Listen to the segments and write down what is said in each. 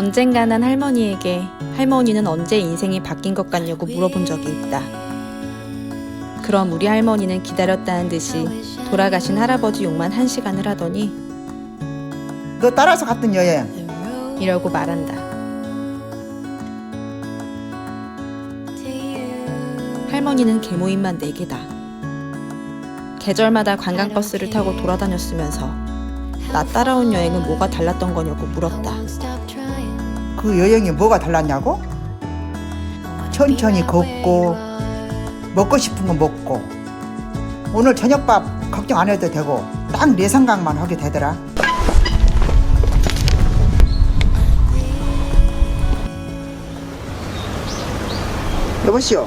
언젠가 난 할머니에게 할머니는 언제 인생이 바뀐 것 같냐고 물어본 적이 있다. 그럼 우리 할머니는 기다렸다는 듯이 돌아가신 할아버지 욕만 한 시간을 하더니 너 따라서 갔던 여행 이러고 말한다. 할머니는 개모임만 4개다. 계절마다 관광버스를 타고 돌아다녔으면서 나 따라온 여행은 뭐가 달랐던 거냐고 물었다. 그 여행이 뭐가 달랐냐고? 천천히 걷고 먹고 싶은 거 먹고 오늘 저녁밥 걱정 안 해도 되고 딱 내 생각만 하게 되더라 여보시오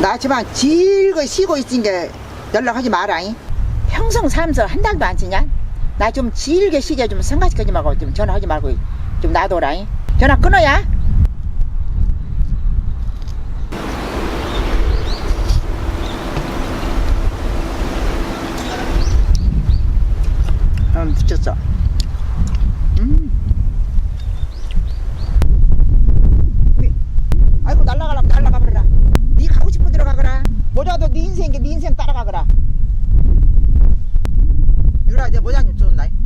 나 지만 질거 쉬고 있은 게 연락하지 마라잉 평생 살면서 한 달도 안 쉬냐? 나 좀 질게 쉬게 좀 생각하지 말고 좀 전화하지 말고 좀 놔둬라잉. 전화 끊어야? 음 붙였어. 음. 미- 아이고 날라가려면 날라가 버려라. 네 가고 싶은 데로 가거라. 모자도 네 인생인게 네 인생 따라가거라. 유라 내 모자 좀 줬나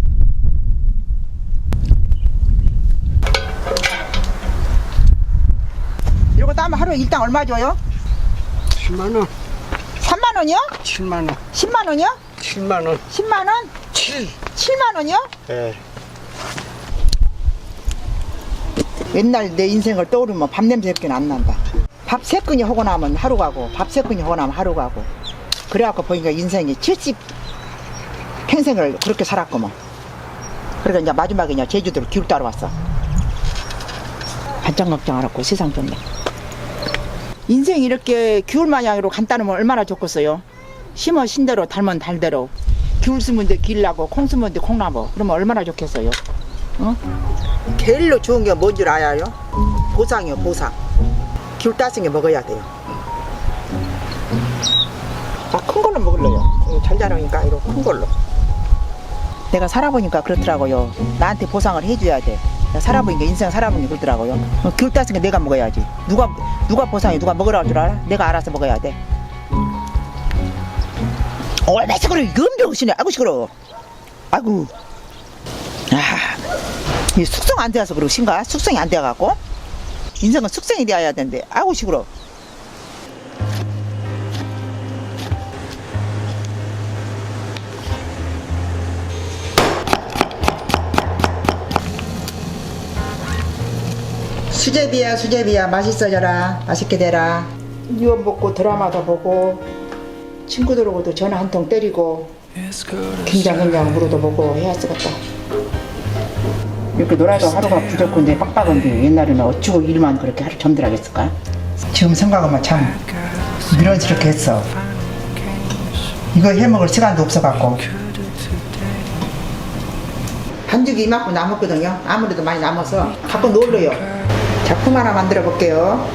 이러고 따면 하루에 일당 얼마 줘요? 10만 원, 3만 원이요? 7만 원, 10만 원이요? 7만 원, 10만 원? 7. 7만 원이요? 예. 옛날 내 인생을 떠오르면 밥 냄새 밖에 안 난다. 밥 세 끈이 하고 나면 하루 가고 밥 세 끈이 하고 나면 하루 가고 그래갖고 보니까 인생이 70 평생을 그렇게 살았구먼. 그러니까 이제 마지막에 이제 제주도로 기울 따러 왔어. 반짝 걱정 알았고 세상 좋네. 인생 이렇게 귤 마냥으로 간다면 얼마나 좋겠어요. 심어 신대로 달면 달대로 귤 심은 데 길나고 콩 심은 데 콩나고 그러면 얼마나 좋겠어요. 어? 제일로 좋은 게 뭔 줄 알아요? 보상이요 보상 귤 따신 게 먹어야 돼요 나큰 걸로 먹을래요 잘 자라니까 이거 큰 걸로 내가 살아보니까 그렇더라고요. 나한테 보상을 해줘야 돼. 내가 살아보니까 인생 살아보니까 그러더라고요. 어, 귤 따신 게 내가 먹어야지. 누가 누가 보상이 누가 먹으라고 줄 알아? 내가 알아서 먹어야 돼. 얼마 시끄러 없이네 아이고 시끄러 아이고. 아 이 숙성 안 돼서 그러신가? 숙성이 안 돼갖고? 인생은 숙성이 되어야 되는데 아우 시끄러. 수제비야 수제비야. 맛있어져라. 맛있게 되라. 유언 먹고 드라마도 보고 친구들하고도 전화 한 통 때리고 김장김장으로도 보고 해야 쓰겠다. 이렇게 놀아도 하루가 부족한데 빡빡한데 옛날에는 어찌고 일만 그렇게 하루 점들하겠을까? 지금 생각하면 참 미련스럽게 했어. 이거 해먹을 시간도 없어갖고. 반죽이 이만큼 남았거든요. 아무래도 많이 남아서 갖고 놀래요 작품 하나 만들어 볼게요.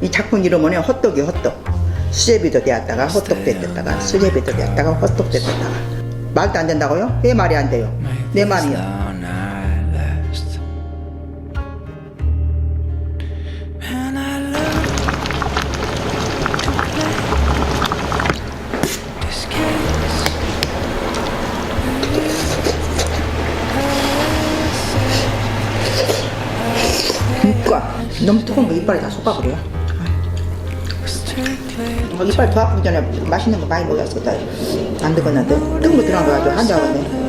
이 작품 이름은 헛떡이 헛떡. 수제비도 되었다가 헛떡 됐다가 수제비도 되었다가 헛떡 됐다가. 말도 안 된다고요? 왜 말이 안 돼요? 내 말이요 이과 너무 뜨거운 거 이빨에 다 쏟아버려 어, 이빨 더 아프기 전에 맛있는 거 많이 먹었어 안 되겠는데 뜨거운 거 들어간 거 아주 한자거든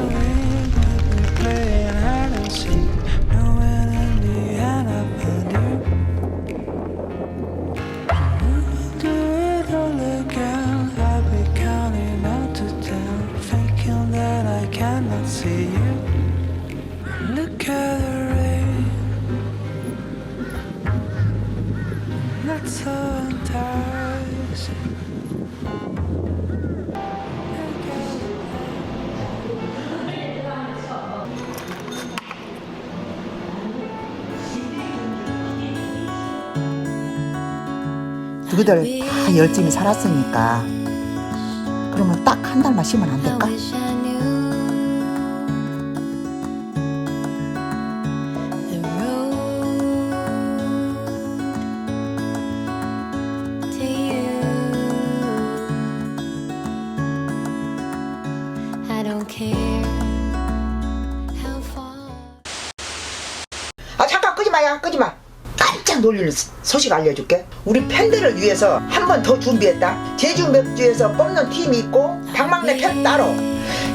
누구들 다 열심히 살았으니까 그러면 딱 한 달만 쉬면 안 될까? don't care how far. 아 잠깐 끄지 마야 끄지 마. 깜짝 놀릴 소식 알려줄게. 우리 팬들을 위해서 한 번 더 준비했다. 제주 맥주에서 뽑는 팀이 있고 방망래 팬 따로.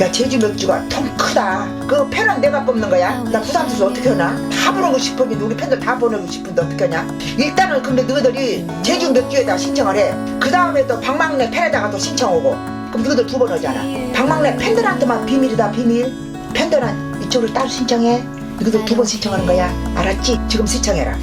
야 제주 맥주가 통 크다. 그 팬은 내가 뽑는 거야? 나 부산에서 어떻게 하나? 다 보내고 싶었는데 우리 팬들 다 보내고 싶은데 어떻게 하냐? 일단은 근데 너희들이 제주 맥주에다 신청을 해그 다음에 또 방망래 팬에다가 또 신청하고. 그럼 너희들 두 번 하잖아. 박막내 팬들한테만 비밀이다 비밀. 팬들은 이쪽으로 따로 신청해. 너희들 두번 신청하는 거야. 알았지? 지금 신청해라.